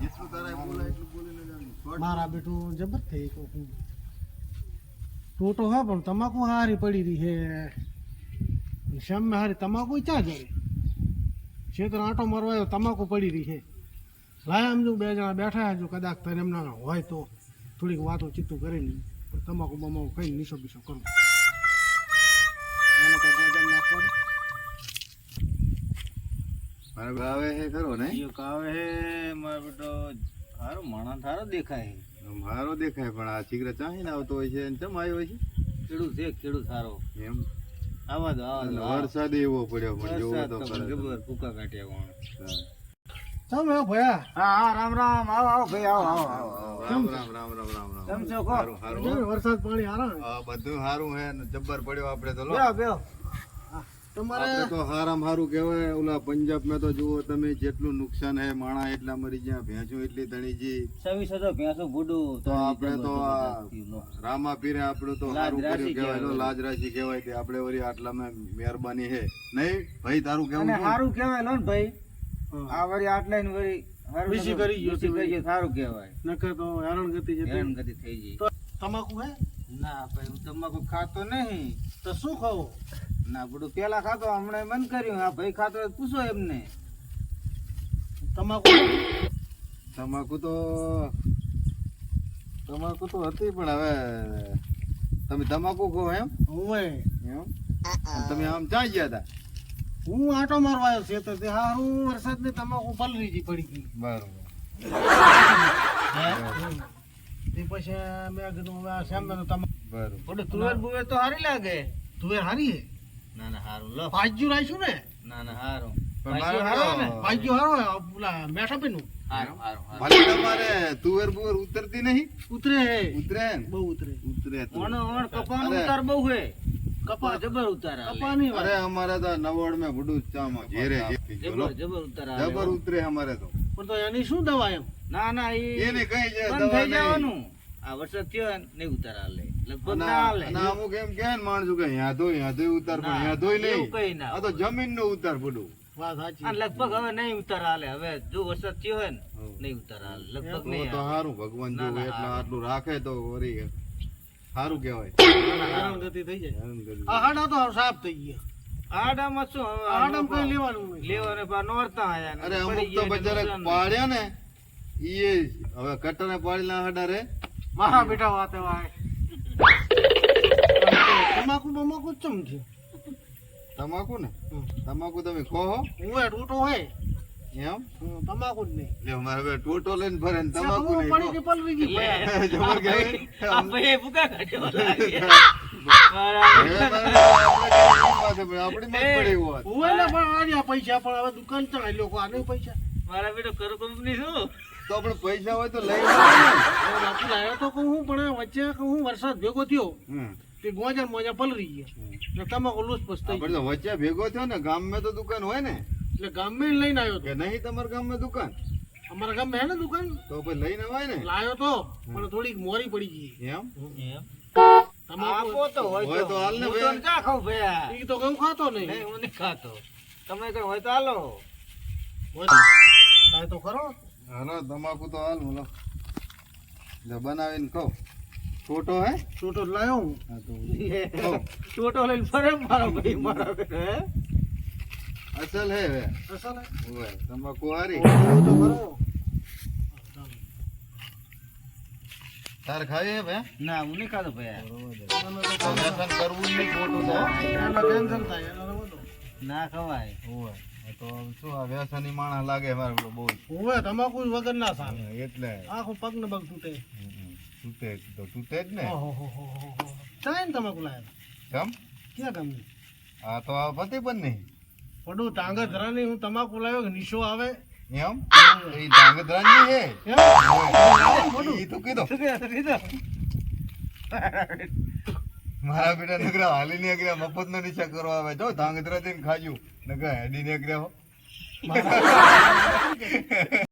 જેટલું તારા જાણવું. મારા બેટું જબર થઈ કહું ટોટો હા, પણ તમાકુ હારી પડી રહી છે. શ્યામ હારી તમાકુ ક્યાં જાય ક્ષેત્ર આંટો મારવા આવ્યો, તમાકુ પડી રહી છે. લાય આમ જો બે જણા બેઠા જો કદાચ તને એમના હોય તો. થોડીક વાતો ચિત્તું કરીને પણ તમાકુ બમાકુ કઈ નિશો બિશો કરું. નાખવો ને. મારે ભાવે હે ખરો ને? યો કાવે હે મારો બેટો હારો માણા થારો દેખાય મારો દેખાય પણ આ છીગરા ચાહીને આવતો હોય છે અને ચમ આવ્યો છે? ખેડૂત છે ખેડૂત થારો એમ? આવા દો આવા દો વરસાદ એવો પડ્યો પણ જોવો તો જબર ફૂકા કાઢ્યા કોણ? ચમ હે ભયા? હા હા રામ રામ આવો આવો ભાઈ આવો આવો આવો. રામ રામ રામ રામ રામ રામ. કેમ છો કો. કેવી વરસાદ પાણી હારા હા, બધું હારું હે જબ્બર પડ્યો આપણે તો લો. બેહો બેહો. તમારે તો હારામ હારું કહેવાય. ઓલા પંજાબમાં તો જુઓ તમે જેટલું નુકસાન હે માણા એટલા મરી ગયા ભેંસો એટલી તણી છવ્વીસ હજાર ભેંસો ભૂડું તો આપણે તો રામા પીરે આપણું તો લાજ કર્યું કહેવાય લાજ રાશિ કહેવાય તે આપણે વળી આટલામાં મહેરબાની હે. નહીં? ભાઈ તારું કેવું સારું કહેવાય લો ને ભાઈ. આ વળી આટલા ને વળી હારું કરી ગયો છે કરી ગયો સારું કહેવાય. નકર તો હેરાન ગતિ જતી. હેરાનગતિ થઈ ગઈ. તમાકુ હે? ના ભાઈ હું તમાકુ ખાતો નહીં. તો શું ખાવો? ના બધું પેલા ખાતો હમણાં મન કર્યું. આ ભાઈ ખાતો પૂછો એમને. તમાકુ તમાકુ તો તમાકુ તો હતી પણ હવે તમે તમાકુ કહો એમ? એમ? તમે આમ ચાઈ ગયા હતા હું આટો મારવા આવ્યો છે તો તે હારું વરસાદ ને તમાકુ પલરી જી પડી ગઈ. બરોબર. તે પછી મેં કીધું હવે આ શ્યામ તમાકુ બરોબર. તુવેર બુવેર તો સારી લાગે. તુવેર હારી હે? ના ના હારું. લો. પાજ્યું રાખ્યું ને? ના ના હારું. પણ પાછું મારે હારું ને? તો- પાજ્યું હારો હે ઓલા મેઠા પીનું હારું હારું હારું. ભલે તમારે તુવેર બુવેર ઉતરતી નહીં. ઉતરે હે. ઉતરે ને? બહુ ઉતરે. ઉતરે તો. ઓણ કપાનો ઉતાર બહુ હે. કપા જબર ઉતાર કપાની અરે અમારે તો નવડ મે ભડું ચામાં ઘેરે. જબર જબર ઉતાર જબર ઉતરે અમારે તો. પણ તો એની શું દવા એમ? ના ના એ એને કઈ દવા નહીં. જવાનું આ વરસાદ થયો ને ઉતાર હાલે. લગભગ ના હાલે. અને અમુક એમ કહે માણસો કે યાં ધોઈ યાં ધોઈ ઉતાર પણ ના, ધોઈ નહીં. આ તો જમીન નો ઉતાર પડું લગભગ હવે નહીં ઉતાર હાલે. હવે જો વરસાદ થયો હોય ને નહીં ઉતાર હાલે. લગભગ નહીં તો સારું ભગવાન જો આટલું રાખે તો સારું કહેવાય. હેરાન થઈ જાય. હેરાન કરી. આ હાડા તો સાફ થઈ ગયા. આડામાં શું આડામાં કઈ લેવાનું નહીં. લેવાને પા નોરતા આયા ને અરે અમુક તો નુકસાન. પાડ્યા ને ઈ હવે કટર પાડી ના હડા રે. મારા બેટા વાતે વાય તમાકુ બમાકુ જ ચમ છે? તમાકુ ને? તમાકુ તમે કહો હું. એ ટૂટો હોય એમ? તમાકુ જ નહીં. લે મારે બે ટૂટો લઈને ફરે ને તમાકુ નહીં પડી કહો. પલવી ગઈ જબર આ કહેવાય. ભાઈ- આ ભૂકા કાઢ્યો લાગે. આપણે આપણી પણ પૈસા પણ હવે દુકાન ચાલે લોકો આને પૈસા. મારા બેટો કર કંપની શું તો આપણે પૈસા હોય તો લઈ બાપુ લાવ્યો તો કહું પણ વચ્ચે કહું વરસાદ ભેગો થયો તે ગોજા મોજા પલરી ગયા. ને ઓલું પસ્તાઈ પણ વચ્ચે ભેગો થયો ને ગામમાં તો દુકાન હોય ને. એટલે ગામે લઈને આવ્યો કે નહીં તમારા ગામમાં દુકાન? તો અમારા ગામમાં હે ને દુકાન? તો પછી લઈને આવાય ને? લાવ્યો તો પણ થોડીક મોરી પડી ગઈ. એમ? એમ. તમાકુ તો હોય હોય તો હાલ ને ભાઈ. ઈ તો ખાતો નહીં. નહીં હું નહીં ખાતો. તમે કઈ હોય તો હાલો. હોય તો ખરો. હાલો તમાકુ તો હાલ બોલો. લે બનાવીને કહો છોટો હે? છોટો લાયો હું. હા તો ટોટો લઈને ફરે મારો ભાઈ મારો હે? અસલ હે હવે. અસલ હે? ઓય તમાકુ હારી. તો બરો તાર ખાવી હે ના હું નહીં ખાતો ભાઈ. ટેન્શન કરવું નહીં ખોટું તો ટેન્શન થાય બધું. ના ખવાય. ઓય તો શું આ વ્યસની માણસ લાગે મારે બહુ હોય તમાકુ વગર ના સાલે એટલે. આખું પગ ને પગ તૂટે તો તૂટે જ ને. ચાય ને તમાકુ લાવે કેમ? ક્યાં ગામની આ તો આ પતિ પણ નહીં. પડું ટાંગધરાની હું તમાકુ લાવ્યો કે નિશો આવે? એમ? એ ડાંગદરાજની હે ઓય, તો કીધો. શું કીધું? મારા બેટા નગરા હાલી ને અગ્રા મફત નો નિશા કરવા આવે. જો, ધાંગધ્રા દઈને ખાજુ. નકરા હેડી ને અગ્રા